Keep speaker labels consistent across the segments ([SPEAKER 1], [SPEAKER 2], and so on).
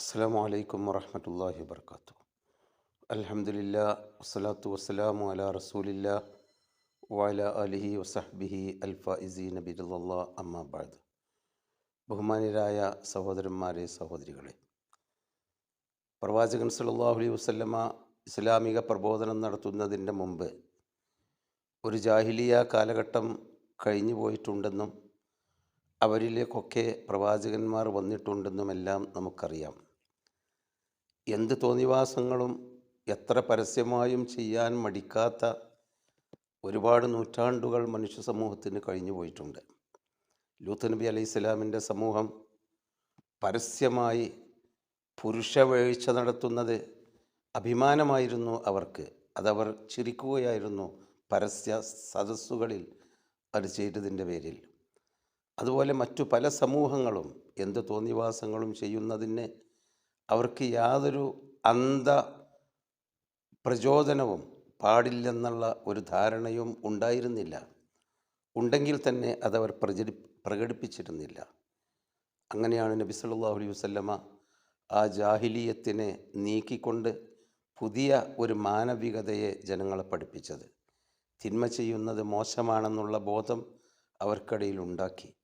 [SPEAKER 1] അസ്സാം വലൈക്കും വറഹമത്തല്ലാഹി വർക്കാത്തു അലഹമുല്ല വസ്സലാത്തു വസ്സലാമു അല റസൂലില്ല വാല അലിഹി വസഹ്ബിഹി അൽഫൈസി നബിറുല്ല അമ്മാബാദ് ബഹുമാനിയരായ സഹോദരന്മാരെ സഹോദരികളെ പ്രവാചകൻ സല്ലല്ലാഹു അലൈഹി വസല്ലമ ഇസ്ലാമിക പ്രബോധനം നടത്തുന്നതിന്റെ മുമ്പ് ഒരു ജാഹിലിയ കാലഘട്ടം കഴിഞ്ഞു പോയിട്ടുണ്ടെന്നും അവരിലേക്കൊക്കെ പ്രവാചകന്മാർ വന്നിട്ടുണ്ടെന്നുമെല്ലാം നമുക്കറിയാം. എന്ത് തോന്നിവാസങ്ങളും എത്ര പരസ്യമായും ചെയ്യാൻ മടിക്കാത്ത ഒരുപാട് നൂറ്റാണ്ടുകൾ മനുഷ്യ സമൂഹത്തിന് കഴിഞ്ഞു പോയിട്ടുണ്ട്. ലൂത്ത് നബി അലൈഹി സ്വലാമിന്റെ സമൂഹം പരസ്യമായി പുരുഷവേഴ്ച നടത്തുന്നത് അഭിമാനമായിരുന്നു അവർക്ക്. അതവർ ചിരിക്കുകയായിരുന്നു പരസ്യ സദസ്സുകളിൽ അത് ചെയ്തതിന്റെ പേരിൽ. അതുപോലെ മറ്റു പല സമൂഹങ്ങളും എന്ത് തോന്നിവാസങ്ങളും ചെയ്യുന്നതിന് അവർക്ക് യാതൊരു അന്ധ പ്രചോദനവും പാടില്ലെന്നുള്ള ഒരു ധാരണയും ഉണ്ടായിരുന്നില്ല. ഉണ്ടെങ്കിൽ തന്നെ അതവർ പ്രചരി പ്രകടിപ്പിച്ചിരുന്നില്ല. അങ്ങനെയാണ് നബി സല്ലാ അലൈഹി വസല്ലമ ആ ജാഹിലീയത്തിനെ നീക്കിക്കൊണ്ട് പുതിയ ഒരു മാനവികതയെ ജനങ്ങളെ പഠിപ്പിച്ചത്. തിന്മ ചെയ്യുന്നത് മോശമാണെന്നുള്ള ബോധം അവർക്കിടയിൽ ഉണ്ടാക്കി.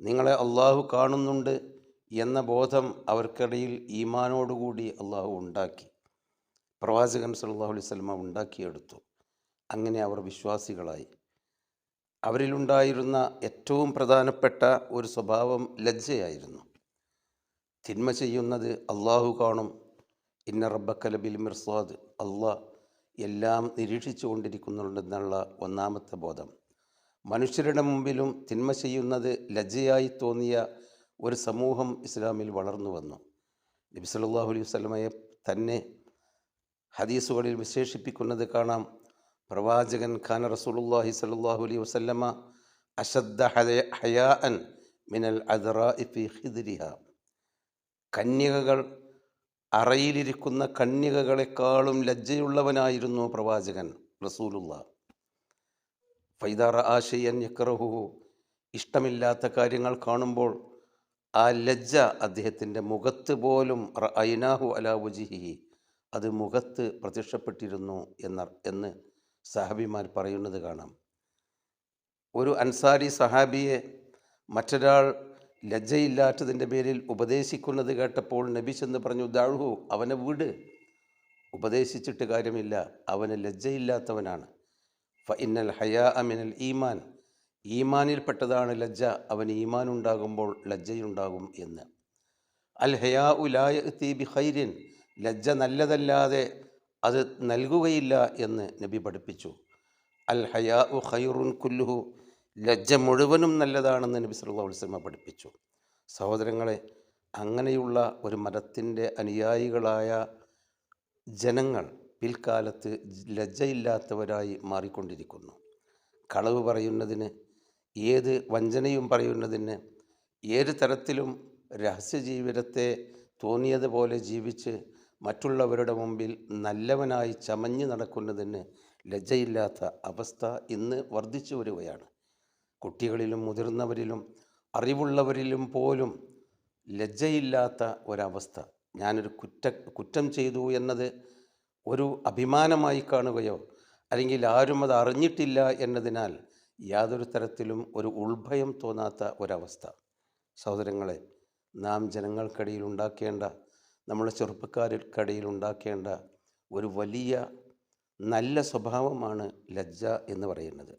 [SPEAKER 1] നിങ്ങളെ അള്ളാഹു കാണുന്നുണ്ട് എന്ന ബോധം അവർക്കിടയിൽ ഈമാനോടുകൂടി അള്ളാഹു ഉണ്ടാക്കി. പ്രവാചകൻ സല്ലല്ലാഹു അലൈഹി സ്വലമ ഉണ്ടാക്കിയെടുത്തു. അങ്ങനെ അവർ വിശ്വാസികളായി. അവരിലുണ്ടായിരുന്ന ഏറ്റവും പ്രധാനപ്പെട്ട ഒരു സ്വഭാവം ലജ്ജയായിരുന്നു. തിന്മ ചെയ്യുന്നത് അള്ളാഹു കാണും. ഇന്ന റബ്ബക്കലബിൽ മിർസാദ്. അള്ളാഹ് എല്ലാം നിരീക്ഷിച്ചു കൊണ്ടിരിക്കുന്നുണ്ടെന്നുള്ള ഒന്നാമത്തെ ബോധം. മനുഷ്യരുടെ മുമ്പിലും തിന്മ ചെയ്യുന്നത് ലജ്ജയായി തോന്നിയ ഒരു സമൂഹം ഇസ്ലാമിൽ വളർന്നു വന്നു. നബി സല്ലാഹു അലൈഹി വസ്ലമയെ തന്നെ ഹദീസുകളിൽ വിശേഷിപ്പിക്കുന്നത് കാണാം. പ്രവാചകൻ ഖാൻ റസൂലുല്ലാഹി സല്ലല്ലാഹു അലൈഹി വസല്ലമ അശദ്ദ ഹയാ അൻ മിനൽ അദറിഹ കന്യകകൾ അറയിലിരിക്കുന്ന കന്യകകളെക്കാളും ലജ്ജയുള്ളവനായിരുന്നു പ്രവാചകൻ റസൂലുള്ള ഫൈദാറ ആശയൻ യക്രഹു ഇഷ്ടമില്ലാത്ത കാര്യങ്ങൾ കാണുമ്പോൾ ആ ലജ്ജ അദ്ദേഹത്തിന്റെ മുഖത്ത് പോലും ഐനാഹു അലാവുജിഹി അത് മുഖത്ത് പ്രത്യക്ഷപ്പെട്ടിരുന്നു എന്ന എന്ന് സഹാബിമാർ പറയുന്നത് കാണാം. ഒരു അൻസാരി സഹാബിയെ മറ്റൊരാൾ ലജ്ജയില്ലാത്തതിന്റെ പേരിൽ ഉപദേശിക്കുന്നത് കേട്ടപ്പോൾ നബി ചെന്ന് പറഞ്ഞു ദാഴുഹു അവനെ വീട്. ഉപദേശിച്ചിട്ട് കാര്യമില്ല. അവന് ലജ്ജയില്ലാത്തവനാണ്. ഫ ഇന്നൽ ഹയാ അമിനൽ ഈമാൻ. ഈമാനിൽപ്പെട്ടതാണ് ലജ്ജ. അവൻ ഈമാൻ ഉണ്ടാകുമ്പോൾ ലജ്ജയുണ്ടാകും എന്ന്. അൽ ഹയാ ഉലായ ബി ഹൈരിൻ ലജ്ജ നല്ലതല്ലാതെ അത് നൽകുകയില്ല എന്ന് നബി പഠിപ്പിച്ചു. അൽ ഹയാ ഉ ഖൈറുൻ കുല്ലുഹു. ലജ്ജ മുഴുവനും നല്ലതാണെന്ന് നബി സല്ലല്ലാഹു അലൈഹി വസല്ലം പഠിപ്പിച്ചു. സഹോദരങ്ങളെ അങ്ങനെയുള്ള ഒരു മതത്തിന്റെ അനുയായികളായ ജനങ്ങൾ പിൽക്കാലത്ത് ലജ്ജയില്ലാത്തവരായി മാറിക്കൊണ്ടിരിക്കുന്നു. കളവ് പറയുന്നതിന് ഏത് വഞ്ചനയും പറയുന്നതിന് ഏത് തരത്തിലും രഹസ്യജീവിതത്തെ തോന്നിയതുപോലെ ജീവിച്ച് മറ്റുള്ളവരുടെ മുമ്പിൽ നല്ലവനായി ചമഞ്ഞു നടക്കുന്നതിന് ലജ്ജയില്ലാത്ത അവസ്ഥ ഇന്ന് വർദ്ധിച്ചു വരികയാണ്. കുട്ടികളിലും മുതിർന്നവരിലും അറിവുള്ളവരിലും പോലും ലജ്ജയില്ലാത്ത ഒരവസ്ഥ. ഞാനൊരു കുറ്റ കുറ്റം ചെയ്തു എന്നത് ഒരു അഭിമാനമായി കാണുകയോ അല്ലെങ്കിൽ ആരും അത് അറിഞ്ഞിട്ടില്ല എന്നതിനാൽ യാതൊരു തരത്തിലും ഒരു ഉൾഭയം തോന്നാത്ത ഒരവസ്ഥ. സഹോദരങ്ങളെ നാം ജനങ്ങൾക്കിടയിൽ ഉണ്ടാക്കേണ്ട നമ്മുടെ ചെറുപ്പക്കാർക്കിടയിൽ ഉണ്ടാക്കേണ്ട ഒരു വലിയ നല്ല സ്വഭാവമാണ് ലജ്ജ എന്ന് പറയുന്നത്.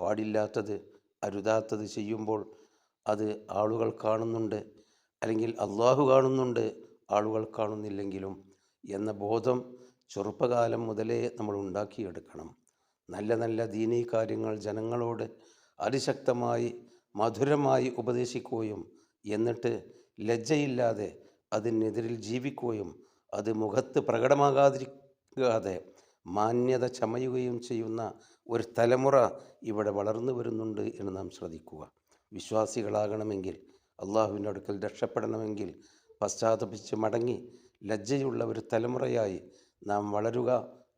[SPEAKER 1] പാടില്ലാത്തത് അരുതാത്തത് ചെയ്യുമ്പോൾ അത് ആളുകൾ കാണുന്നുണ്ട് അല്ലെങ്കിൽ അള്ളാഹു കാണുന്നുണ്ട് ആളുകൾ കാണുന്നില്ലെങ്കിലും എന്ന ബോധം ചെറുപ്പകാലം മുതലേ നമ്മൾ ഉണ്ടാക്കിയെടുക്കണം. നല്ല നല്ല ദീനീ കാര്യങ്ങൾ ജനങ്ങളോട് അതിശക്തമായി മധുരമായി ഉപദേശിക്കുകയും എന്നിട്ട് ലജ്ജയില്ലാതെ അതിനെതിരിൽ ജീവിക്കുകയും അത് മുഖത്ത് പ്രകടമാകാതിരിക്കാതെ മാന്യത ചമയുകയും ചെയ്യുന്ന ഒരു തലമുറ ഇവിടെ വളർന്നു വരുന്നുണ്ട് എന്ന് നാം ശ്രദ്ധിക്കുക. വിശ്വാസികളാകണമെങ്കിൽ അള്ളാഹുവിന്റെ അടുക്കൽ രക്ഷപ്പെടണമെങ്കിൽ പശ്ചാത്തപിച്ച് മടങ്ങി ലജ്ജയുള്ള ഒരു തലമുറയായി നാം വളരുക.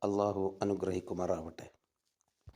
[SPEAKER 1] അള്ളാഹു അനുഗ്രഹിക്കുമാറാവട്ടെ.